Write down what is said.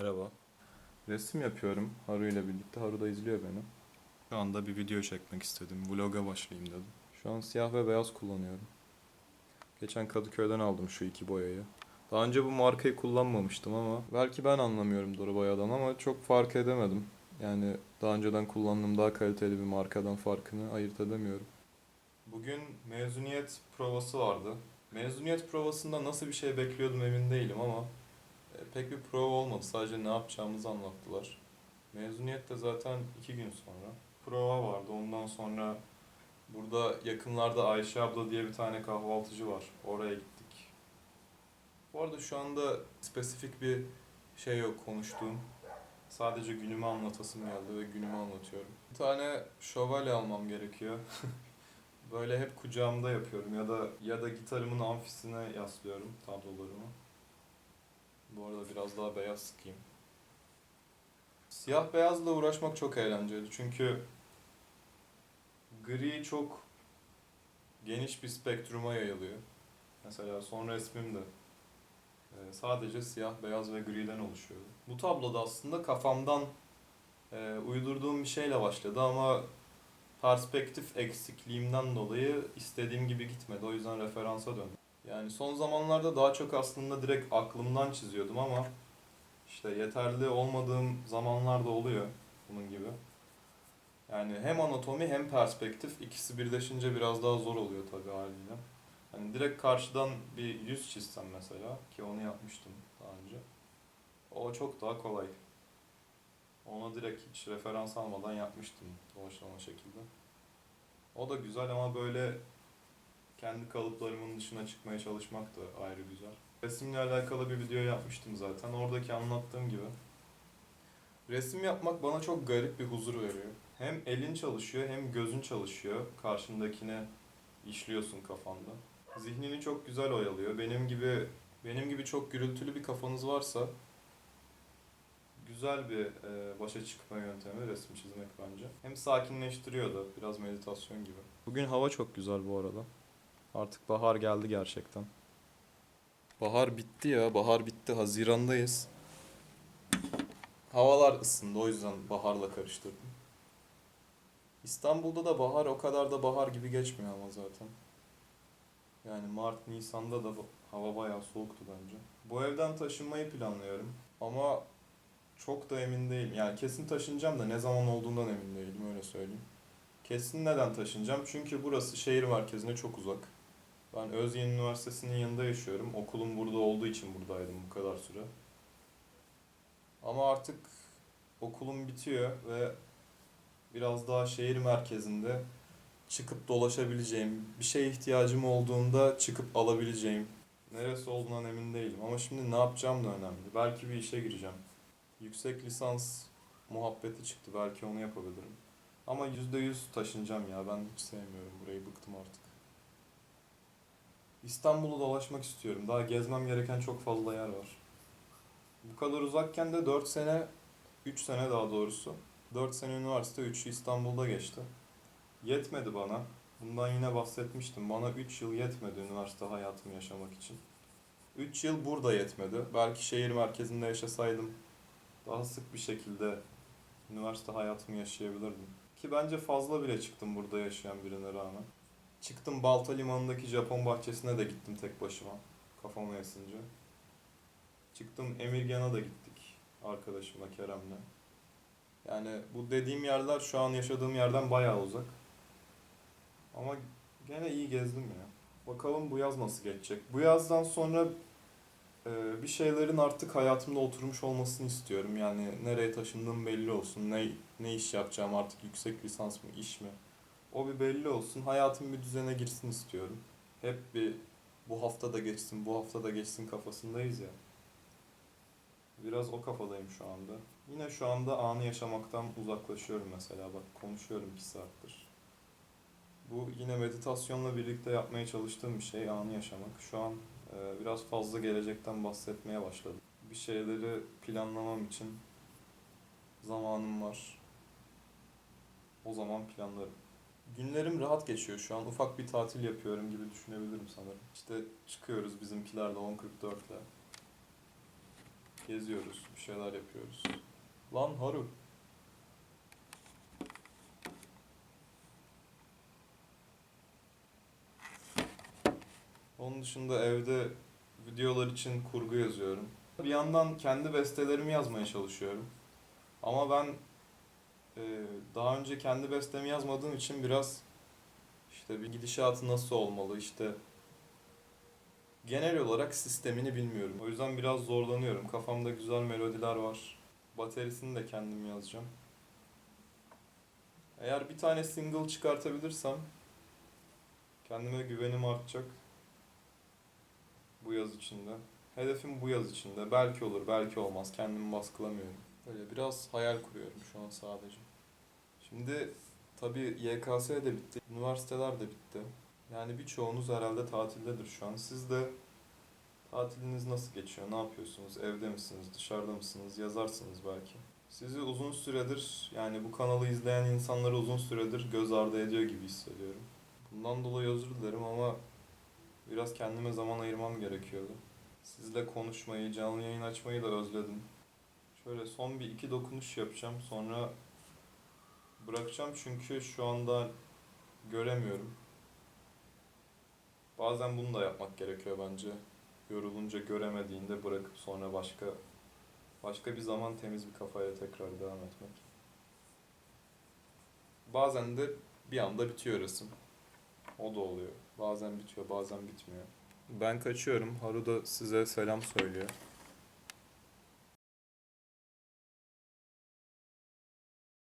Merhaba. Resim yapıyorum Haru ile birlikte. Haru da izliyor beni. Şu anda bir video çekmek istedim. Vloga başlayayım dedim. Şu an siyah ve beyaz kullanıyorum. Geçen Kadıköy'den aldım şu iki boyayı. Daha önce bu markayı kullanmamıştım ama belki ben anlamıyorumdur boyadan ama çok fark edemedim. Yani daha önceden kullandığım daha kaliteli bir markadan farkını ayırt edemiyorum. Bugün mezuniyet provası vardı. Mezuniyet provasında nasıl bir şey bekliyordum emin değilim ama pek bir prova olmadı. Sadece ne yapacağımızı anlattılar. Mezuniyet de zaten iki gün sonra. Prova vardı. Ondan sonra burada yakınlarda Ayşe abla diye bir tane kahvaltıcı var. Oraya gittik. Bu arada şu anda spesifik bir şey yok konuştuğum. Sadece günümü anlatasım geldi ve günümü anlatıyorum. Bir tane şövalye almam gerekiyor. Böyle hep kucağımda yapıyorum ya da ya da gitarımın amfisine yaslıyorum tablolarımı. Biraz daha beyaz sıkayım. Siyah beyazla uğraşmak çok eğlenceli çünkü gri çok geniş bir spektruma yayılıyor. Mesela son resmim de e, sadece siyah, beyaz ve griden oluşuyordu. Bu tabloda aslında kafamdan e, uydurduğum bir şeyle başladı ama perspektif eksikliğimden dolayı istediğim gibi gitmedi. O yüzden referansa döndüm. Yani son zamanlarda daha çok aslında direkt aklımdan çiziyordum ama işte yeterli olmadığım zamanlar da oluyor bunun gibi. Yani hem anatomi hem perspektif ikisi birleşince biraz daha zor oluyor tabii haliyle. Hani direkt karşıdan bir yüz çizsem mesela ki onu yapmıştım daha önce. O çok daha kolay. Ona direkt hiç referans almadan yapmıştım doğaçlama şekilde. O da güzel ama böyle kendi kalıplarımın dışına çıkmaya çalışmak da ayrı güzel. Resimle alakalı bir video yapmıştım zaten. Oradaki anlattığım gibi. Resim yapmak bana çok garip bir huzur veriyor. Hem elin çalışıyor hem gözün çalışıyor. Karşındakine işliyorsun kafanda. Zihnini çok güzel oyalıyor. Benim gibi benim gibi çok gürültülü bir kafanız varsa güzel bir e, başa çıkma yöntemi resim çizmek bence. Hem sakinleştiriyor da biraz meditasyon gibi. Bugün hava çok güzel bu arada. Artık bahar geldi gerçekten. Bahar bitti ya. Bahar bitti. Hazirandayız. Havalar ısındı. O yüzden baharla karıştırdım. İstanbul'da da bahar o kadar da bahar gibi geçmiyor ama zaten. Yani Mart, Nisan'da da hava bayağı soğuktu bence. Bu evden taşınmayı planlıyorum. Ama çok da emin değilim. Yani kesin taşınacağım da ne zaman olduğundan emin değilim öyle söyleyeyim. Kesin neden taşınacağım? Çünkü burası şehir merkezine çok uzak. Ben Özyeğin Üniversitesi'nin yanında yaşıyorum. Okulum burada olduğu için buradaydım bu kadar süre. Ama artık okulum bitiyor ve biraz daha şehir merkezinde çıkıp dolaşabileceğim, bir şeye ihtiyacım olduğunda çıkıp alabileceğim. Neresi olduğundan emin değilim ama şimdi ne yapacağım da önemli. Belki bir işe gireceğim. Yüksek lisans muhabbeti çıktı. Belki onu yapabilirim. Ama %100 taşınacağım ya. Ben hiç sevmiyorum burayı. Bıktım artık. İstanbul'u dolaşmak istiyorum. Daha gezmem gereken çok fazla yer var. Bu kadar uzakken de 4 sene, 3 sene daha doğrusu. 4 sene üniversite, 3'ü İstanbul'da geçti. Yetmedi bana. Bundan yine bahsetmiştim. Bana 3 yıl yetmedi üniversite hayatımı yaşamak için. 3 yıl burada yetmedi. Belki şehir merkezinde yaşasaydım daha sık bir şekilde üniversite hayatımı yaşayabilirdim. Ki bence fazla bile çıktım burada yaşayan birine rağmen. Çıktım Balta Limanı'ndaki Japon bahçesine de gittim tek başıma. Kafama esince. Çıktım Emirgan'a da gittik arkadaşımla Kerem'le. Yani bu dediğim yerler şu an yaşadığım yerden bayağı uzak. Ama gene iyi gezdim ya. Bakalım bu yaz nasıl geçecek. Bu yazdan sonra ee, bir şeylerin artık hayatımda oturmuş olmasını istiyorum. Yani nereye taşındığım belli olsun. Ne ne iş yapacağım artık yüksek lisans mı, iş mi? O bir belli olsun. Hayatım bir düzene girsin istiyorum. Hep bir bu hafta da geçsin, bu hafta da geçsin kafasındayız ya. Biraz o kafadayım şu anda. Yine şu anda anı yaşamaktan uzaklaşıyorum mesela. Bak konuşuyorum iki saattir. Bu yine meditasyonla birlikte yapmaya çalıştığım bir şey anı yaşamak. Şu an ee, biraz fazla gelecekten bahsetmeye başladım. Bir şeyleri planlamam için zamanım var. O zaman planlarım. Günlerim rahat geçiyor şu an. Ufak bir tatil yapıyorum gibi düşünebilirim sanırım. İşte çıkıyoruz bizimkilerle 10.44'le. geziyoruz, bir şeyler yapıyoruz. Lan Haru. Onun dışında evde videolar için kurgu yazıyorum. Bir yandan kendi bestelerimi yazmaya çalışıyorum. Ama ben e, daha önce kendi bestemi yazmadığım için biraz işte bir gidişatı nasıl olmalı işte genel olarak sistemini bilmiyorum. O yüzden biraz zorlanıyorum. Kafamda güzel melodiler var. Baterisini de kendim yazacağım. Eğer bir tane single çıkartabilirsem kendime güvenim artacak. Bu yaz içinde. Hedefim bu yaz içinde. Belki olur, belki olmaz. Kendimi baskılamıyorum. Böyle biraz hayal kuruyorum şu an sadece. Şimdi tabii YKS de bitti, üniversiteler de bitti. Yani birçoğunuz herhalde tatildedir şu an. Siz de tatiliniz nasıl geçiyor? Ne yapıyorsunuz? Evde misiniz? Dışarıda mısınız? Yazarsınız belki. Sizi uzun süredir yani bu kanalı izleyen insanları uzun süredir göz ardı ediyor gibi hissediyorum. Bundan dolayı özür dilerim ama biraz kendime zaman ayırmam gerekiyordu. Sizle konuşmayı, canlı yayın açmayı da özledim. Şöyle son bir iki dokunuş yapacağım. Sonra bırakacağım çünkü şu anda göremiyorum. Bazen bunu da yapmak gerekiyor bence. Yorulunca göremediğinde bırakıp sonra başka başka bir zaman temiz bir kafayla tekrar devam etmek. Bazen de bir anda bitiyor resim. O da oluyor. Bazen bitiyor, bazen bitmiyor. Ben kaçıyorum. Haru da size selam söylüyor.